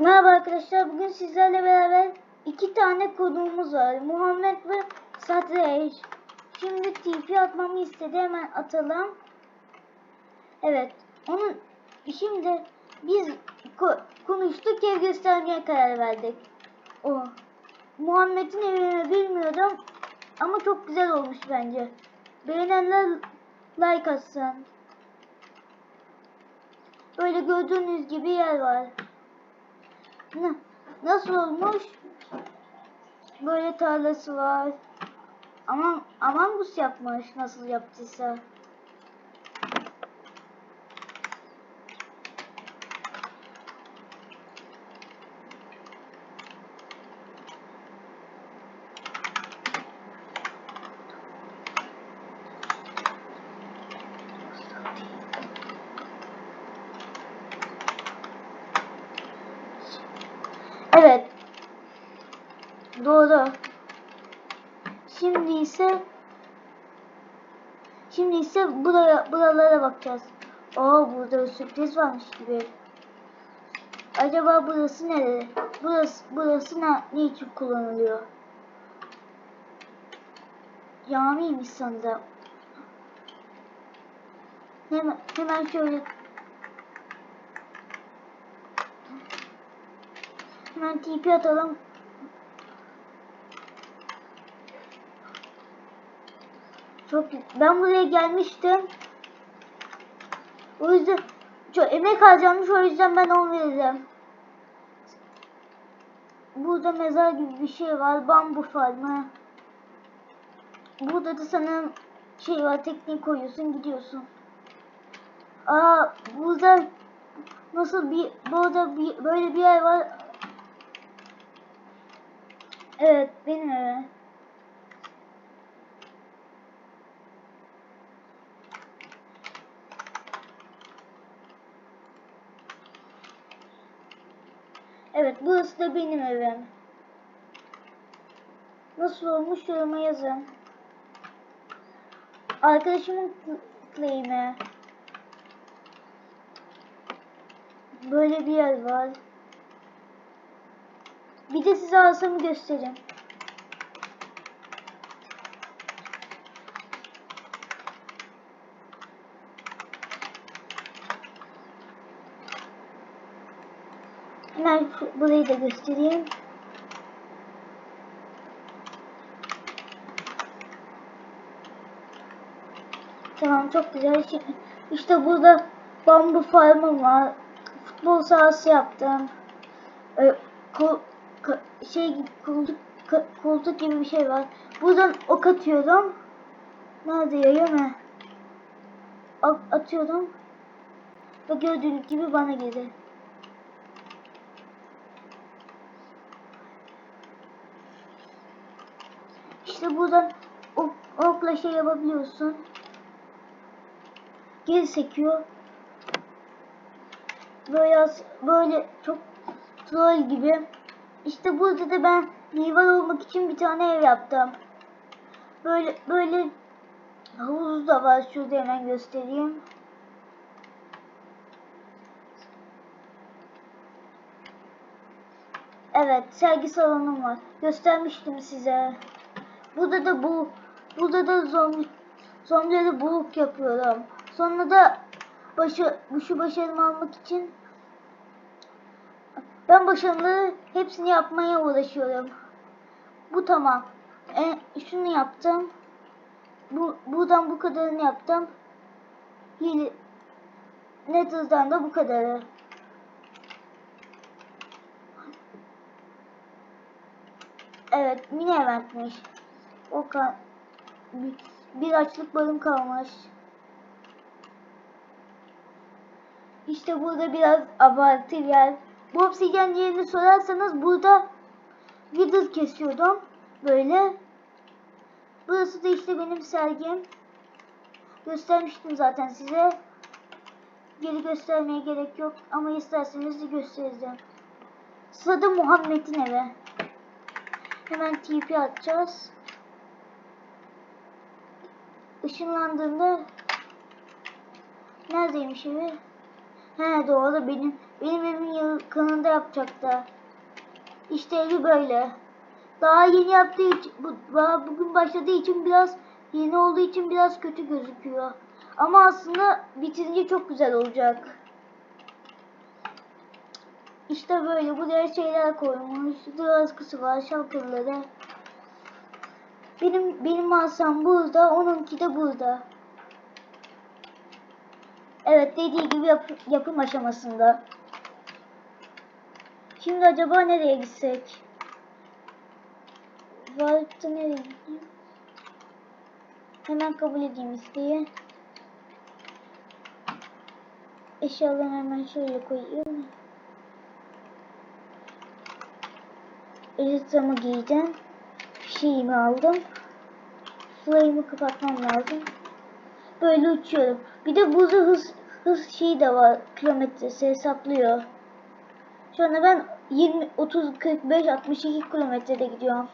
Merhaba arkadaşlar. Bugün sizlerle beraber iki tane konuğumuz var. Muhammed ve Sadrej. Şimdi TP atmamı istedi. Hemen atalım. Evet. Onun şimdi biz ko- konuştuk ev göstermeye karar verdik. O. Muhammed'in evini bilmiyordum. Ama çok güzel olmuş bence. Beğenenler like atsın. Böyle gördüğünüz gibi yer var. Nasıl olmuş? Böyle tarlası var. Aman aman bus yapmış nasıl yaptıysa. Evet. Doğru. Şimdi ise Şimdi ise buraya buralara bakacağız. Aa burada sürpriz varmış gibi. Acaba burası nerede? Burası burası ne, ne için kullanılıyor? Camiymiş sanırım. Hemen, hemen şöyle Hemen TP atalım. Çok ben buraya gelmiştim. O yüzden çok emek harcanmış o yüzden ben 10 veririm. Burada mezar gibi bir şey var. Bambu farmı. Burada da sanırım şey var. Tekniği koyuyorsun gidiyorsun. Aa burada nasıl bir burada bir böyle bir yer var. Evet benim evim. Evet burası da benim evim. Nasıl olmuş yoruma yazın. Arkadaşımın claim'i. Böyle bir yer var. Bir de size arsamı göstereyim. Hemen burayı da göstereyim. Tamam çok güzel. Şimdi, işte burada bambu farmım var. Futbol sahası yaptım. Ee, kol, şey koltuk, koltuk gibi bir şey var. Buradan ok atıyorum. Nerede yayı mı? Atıyorum. Ve gördüğünüz gibi bana geldi. İşte buradan ok, okla şey yapabiliyorsun. Geri sekiyor. Böyle böyle çok troll gibi. İşte burada da ben meyve olmak için bir tane ev yaptım. Böyle böyle havuz da var. Şurada hemen göstereyim. Evet, sergi salonum var. Göstermiştim size. Burada da bu, burada da zombi, zombileri buluk yapıyorum. Sonra da başı, şu başarımı almak için ben başarımları hepsini yapmaya uğraşıyorum. Bu tamam. E, şunu yaptım. Bu, buradan bu kadarını yaptım. Hile, Nether'dan da bu kadarı. Evet, mini eventmiş. O ka bir, bir açlık bölüm kalmış. İşte burada biraz abartı yer. Bu obsidyen yerini sorarsanız burada Wither kesiyordum. Böyle. Burası da işte benim sergim. Göstermiştim zaten size. Geri göstermeye gerek yok ama isterseniz de göstereceğim. Sırada Muhammed'in evi. Hemen TP atacağız. Işınlandığında neredeymiş evi? He doğru benim benim evimin yakınında yapacaktı. İşte evi böyle. Daha yeni yaptığı için, bu, daha bugün başladığı için biraz yeni olduğu için biraz kötü gözüküyor. Ama aslında bitirince çok güzel olacak. İşte böyle buraya şeyler koymuş. Biraz kısı var şalkırları. Benim benim masam burada, onunki de burada. Evet dediği gibi yap- yapım aşamasında. Şimdi acaba nereye gitsek? Varıp da nereye gideyim? Hemen kabul edeyim isteği. Eşyalarını hemen şöyle koyayım. Elitamı giydim. Şeyimi aldım. Flame'ı kapatmam lazım. Böyle uçuyorum. Bir de burada hız hız şeyi de var. Kilometresi hesaplıyor. Şu anda ben 20 30 45 62 kilometrede gidiyorum.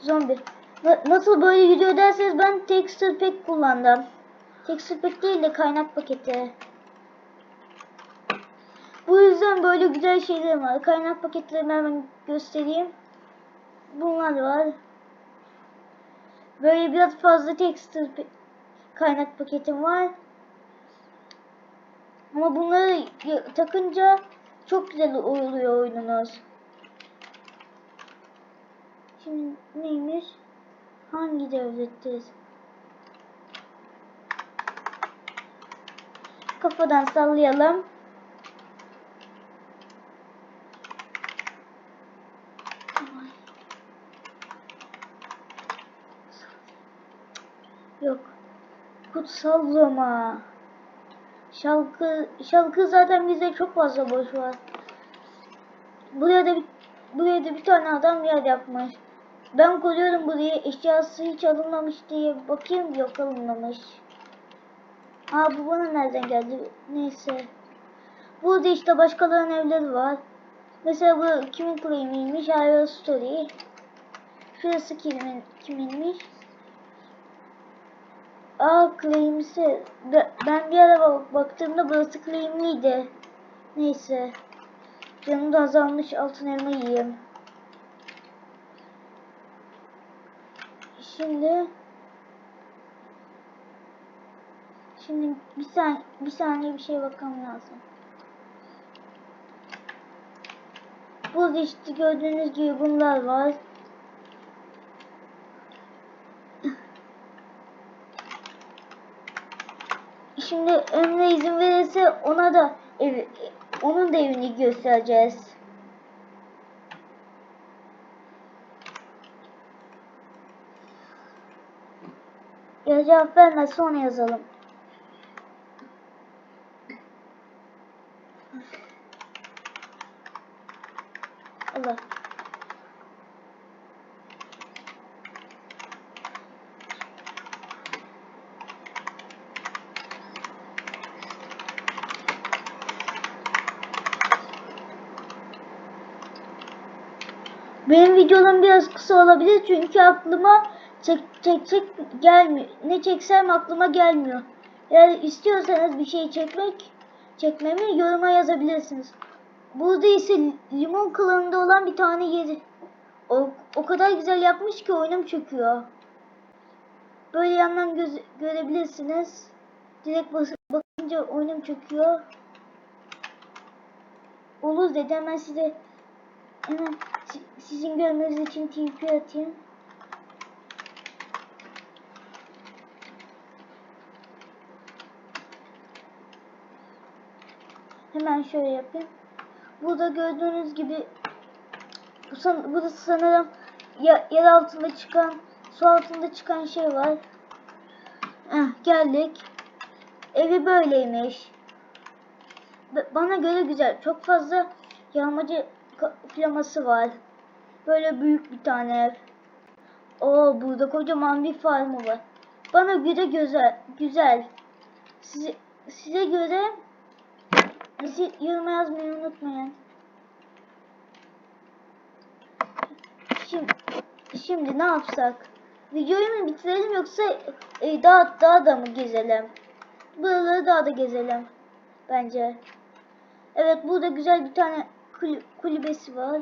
Zombi. Na- nasıl böyle gidiyor derseniz ben texture pack kullandım. Texture pack değil de kaynak paketi. Bu yüzden böyle güzel şeyler var. Kaynak paketlerimi hemen göstereyim. Bunlar var. Böyle biraz fazla pa- kaynak paketim var. Ama bunları takınca çok güzel oluyor oyununuz. Şimdi neymiş? Hangi devletteyiz? Kafadan sallayalım. Ay. Yok. Kutsal Roma. Şalkı, şalkı zaten bize çok fazla boş var. Buraya da bir, buraya da bir tane adam yer yapmış. Ben koruyorum burayı. Eşyası hiç alınmamış diye bakayım yok alınmamış. Aa bu bana nereden geldi? Neyse. Burada işte başkalarının evleri var. Mesela bu kimin claim'iymiş? Hero Story. Şurası kimin, kiminmiş? Aa claim'si. Be- Ben bir ara bak- baktığımda burası claim'liydi. Neyse. Canım da azalmış altın elma yiyeyim. Şimdi Şimdi bir saniye bir saniye bir şey bakmam lazım. Burada işte gördüğünüz gibi bunlar var. Şimdi Emre izin verirse ona da evi, onun da evini göstereceğiz. Ya cevap vermez sonra yazalım. Benim videolarım biraz kısa olabilir çünkü aklıma çek çek çek gelmiyor. Ne çeksem aklıma gelmiyor. Eğer istiyorsanız bir şey çekmek çekmemi yoruma yazabilirsiniz. Burada ise limon kılığında olan bir tane yeri. O, o kadar güzel yapmış ki oyunum çöküyor. Böyle yandan göz, görebilirsiniz. Direkt bas, bakınca oyunum çöküyor. Olur dedi hemen size hemen sizin görmeniz için TP atayım. Hemen şöyle yapayım. Burada gördüğünüz gibi bu san burada sanırım yer altında çıkan su altında çıkan şey var. Heh, geldik. Evi böyleymiş. Bana göre güzel. Çok fazla yağmacı ka- flaması var. Böyle büyük bir tane ev. Oo burada kocaman bir farmı var. Bana göre güzel. Güzel. Size, size göre siz yoruma yazmayı unutmayın. Şimdi, şimdi ne yapsak? Videoyu mu bitirelim yoksa e, daha daha da mı gezelim? Buraları daha da gezelim bence. Evet burada güzel bir tane kul- kulübesi var.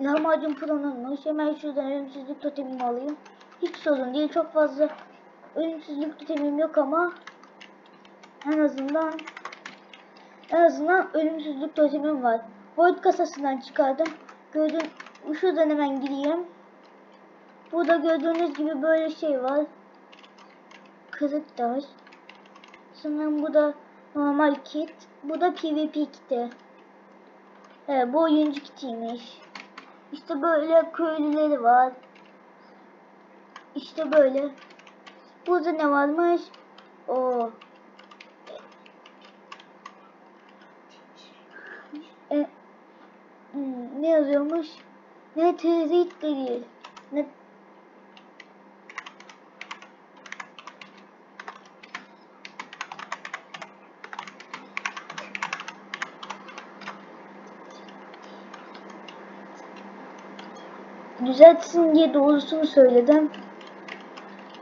Lahmacun planlanmış. Hemen şuradan ölümsüzlük totemimi alayım. Hiç sorun değil. Çok fazla ölümsüzlük totemim yok ama en azından en azından ölümsüzlük totemim var. Void kasasından çıkardım. Gördüğün şuradan hemen gireyim. Burada gördüğünüz gibi böyle şey var. Kırık taş. Sanırım bu da normal kit. Bu da PvP kiti. Evet bu oyuncu kitiymiş. İşte böyle köylüleri var. İşte böyle. Burada ne varmış? O. E, hmm, ne yazıyormuş? Ne tezit değil. Ne düzeltsin diye doğrusunu söyledim.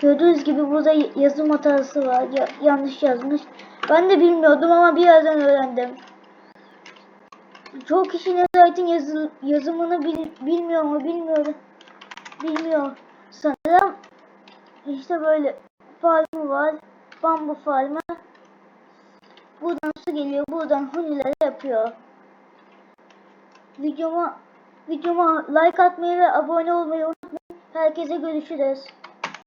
Gördüğünüz gibi burada yazım hatası var. Ya- yanlış yazmış. Ben de bilmiyordum ama birazdan öğrendim. Çoğu kişi Netherite'in yazı, yazımını bil, bilmiyor mu bilmiyorum. Bilmiyor sanırım. İşte böyle farmı var. Bambu farmı. Buradan su geliyor. Buradan hunileri yapıyor. Videoma videoma like atmayı ve abone olmayı unutmayın. Herkese görüşürüz.